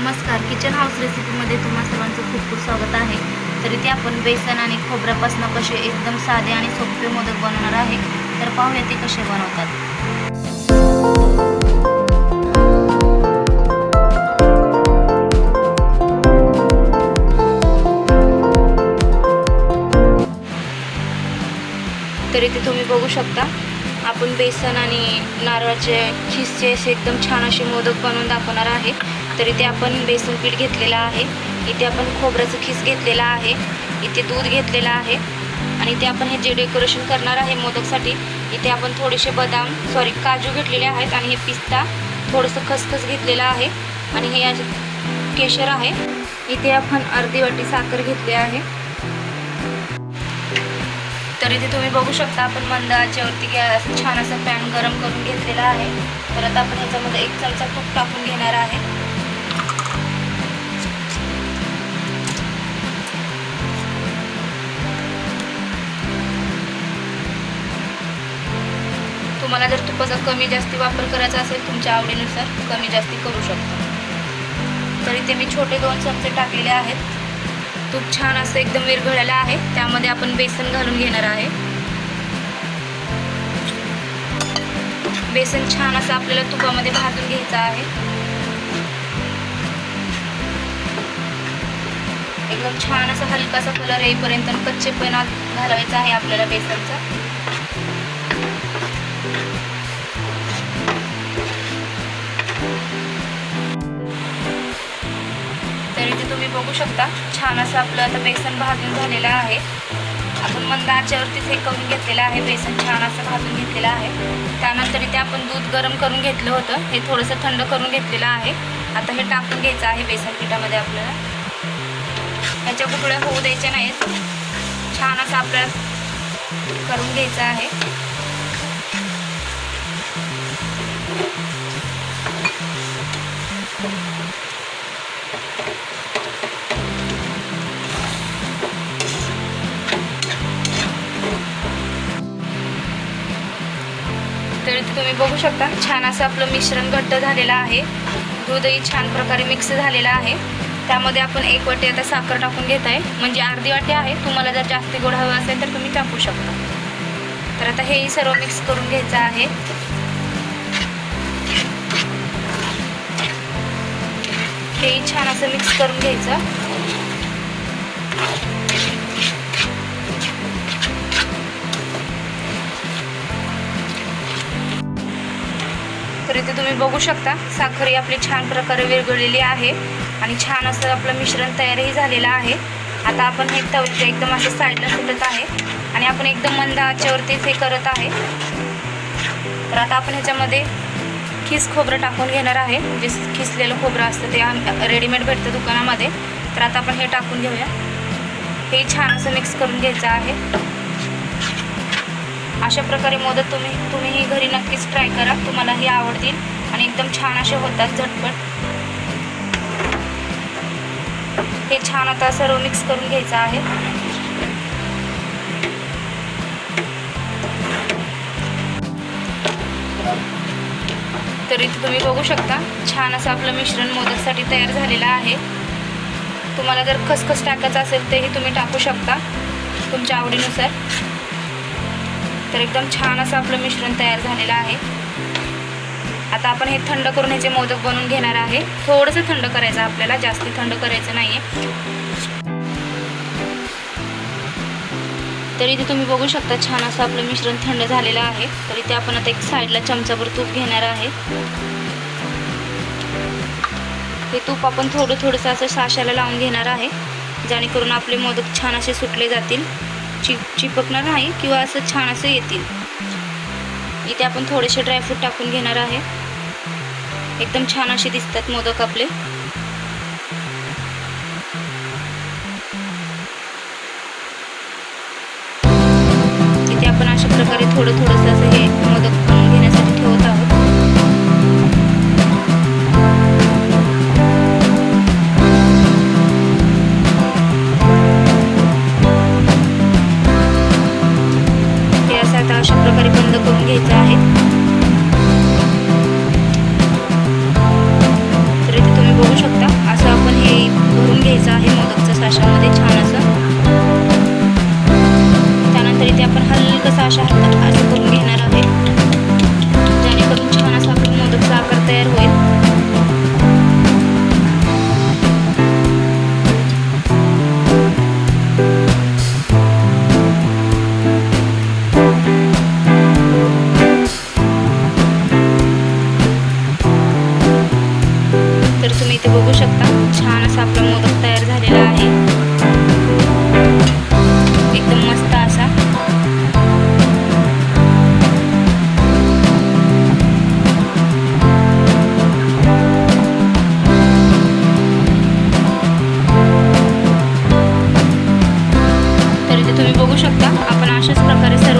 नमस्कार. Kitchen house रेसिपीमध्ये तुम्हा सर्वांचं खूप खूप स्वागत आहे. तर इथे आपण बेसन आणि खोबऱ्यापासून कसे एकदम साधे आणि सोपे मोदक बनवणार आहे तर पाहूया ते कसे बनवतात. तर इथे तुम्ही बघू शकता. आपण बेसन आणि नारळाचे खिसचे असे एकदम छान असे मोदक बनवून दाखवणार आहे. तर इथे आपण बेसन पीठ घेतलेलं आहे. इथे आपण खोबऱ्याचं खीस घेतलेला आहे. इथे दूध घेतलेलं आहे. आणि इथे आपण हे जे डेकोरेशन करणार आहे मोदकसाठी इथे आपण थोडेसे बदाम सॉरी काजू घेतलेले आहेत आणि हे पिस्ता थोडंसं खसखस घेतलेलं आहे. आणि हे असे केशर आहे. इथे आपण अर्धी वाटी साखर घेतली आहे. तर इथे तुम्ही बघू शकता आपण मंद आचेवरती गॅस छान असं पॅन गरम करून घेतलेला आहे. परत आपण ह्याच्यामध्ये एक चमचा तूप टाकून घेणार आहे. तुम्हाला जर तुपाचा कमी जास्ती वापर करायचा असेल तुमच्या आवडीनुसार कमी जास्ती करू शकता. तर इथे मी छोटे दोन चमचे टाकलेले आहेत. तूप छान असं एकदम विरघळलेलं आहे. त्यामध्ये आपण बेसन घालून घेणार आहे. बेसन छान असं आपल्याला तुपामध्ये भाजून घ्यायचं आहे. एकदम छान असा हलकासा कलर येईपर्यंत कच्चेपणा घालायचा आहे आपल्याला बेसनचा. बघू शकता. छान असं आपलं आता बेसन भाजून झालेलं आहे. आपण मंद आचेवरतीच हे करून घेतलेलं आहे. बेसन छान असं भाजून घेतलेलं आहे. त्यानंतर इथे आपण दूध गरम करून घेतलं होतं. हे थोडंसं थंड करून घेतलेलं आहे. आता हे टाकून घ्यायचं आहे बेसन पिठामध्ये आपल्याला. ह्याच्या कुठल्या होऊ द्यायच्या नाहीत. छान असं आपल्याला करून घ्यायचं आहे. तर तुम्ही बघू शकता छान असं आपलं मिश्रण घट्ट झालेलं आहे. दूधही छान प्रकारे मिक्स झालेलं आहे. त्यामध्ये आपण एक वाटी आता साखर टाकून घेत आहे. म्हणजे अर्धी वाटी आहे. तुम्हाला जर जास्त गोड हवं असेल तर तुम्ही टाकू शकता. तर आता हेही सर्व मिक्स करून घ्यायचं आहे. हेही छान असं मिक्स करून घ्यायचं. इथे तुम्ही बघू शकता. साखर ही आपली छान प्रकारे विरघळलेली आहे आणि छान असं आपलं मिश्रण तयारही झालेलं आहे. आता आपण हे तवचे एकदम असं साईडला सुटत आहे आणि आपण एकदम मंद आचेवरतीच हे करत आहे. तर आता आपण ह्याच्यामध्ये खिस खोबरं टाकून घेणार आहे. जे खिसलेलं खोबरं असतं ते रेडीमेड भेटतं दुकानामध्ये. तर आता आपण हे टाकून घेऊया. हे छान असं मिक्स करून घ्यायचं आहे. अशा प्रकारे मोदक तुम्ही तुम्हीही घरी नक्कीच ट्राय करा. तुम्हाला हे आवडतील आणि एकदम छान असे होतात झटपट. हे छान आता सर्व मिक्स करून घ्यायचं आहे. तर इथे तुम्ही बघू शकता छान असं आपलं मिश्रण मोदकसाठी तयार झालेलं आहे. तुम्हाला जर खसखस टाकायचं असेल तेही तुम्ही टाकू शकता तुमच्या आवडीनुसार. तर एकदम छान असं आपलं मिश्रण तयार झालेलं आहे. आता आपण हे थंड करून ह्याचे मोदक बनवून घेणार आहे. थोडंसं थंड करायचं आपल्याला जास्त थंड करायचं नाही आहे तर इथे तुम्ही बघू शकता छान असं आपलं मिश्रण थंड झालेलं आहे. तर इथे आपण आता एक साईडला चमचाभर तूप घेणार आहे. हे तूप आपण थोडं थोडंसं असं साशाला लावून घेणार आहे जेणेकरून आपले मोदक छान असे सुटले जातील. चिप चिपकणार नाही किंवा असं छान असं येतील. इथे आपण थोडेसे ड्रायफ्रूट टाकून घेणार आहे. एकदम छान असे दिसतात मोदक आपले. इथे आपण अशा प्रकारे थोडं थोडंसं असं हे मोदक आता अशा प्रकारे बंद करून घ्यायचं आहे तर इथे तुम्ही बघू शकता असं आपण हे भरून घ्यायचं आहे मोदकचं साशामध्ये छान असं. त्यानंतर इथे आपण हलकसा अशा हातात तर तुम्ही इथे बघू शकता. छान असा आपला मोदक तयार झालेला आहे. एकदम मस्त असा. तर इथे तुम्ही बघू शकता आपण अशाच प्रकारे सर्व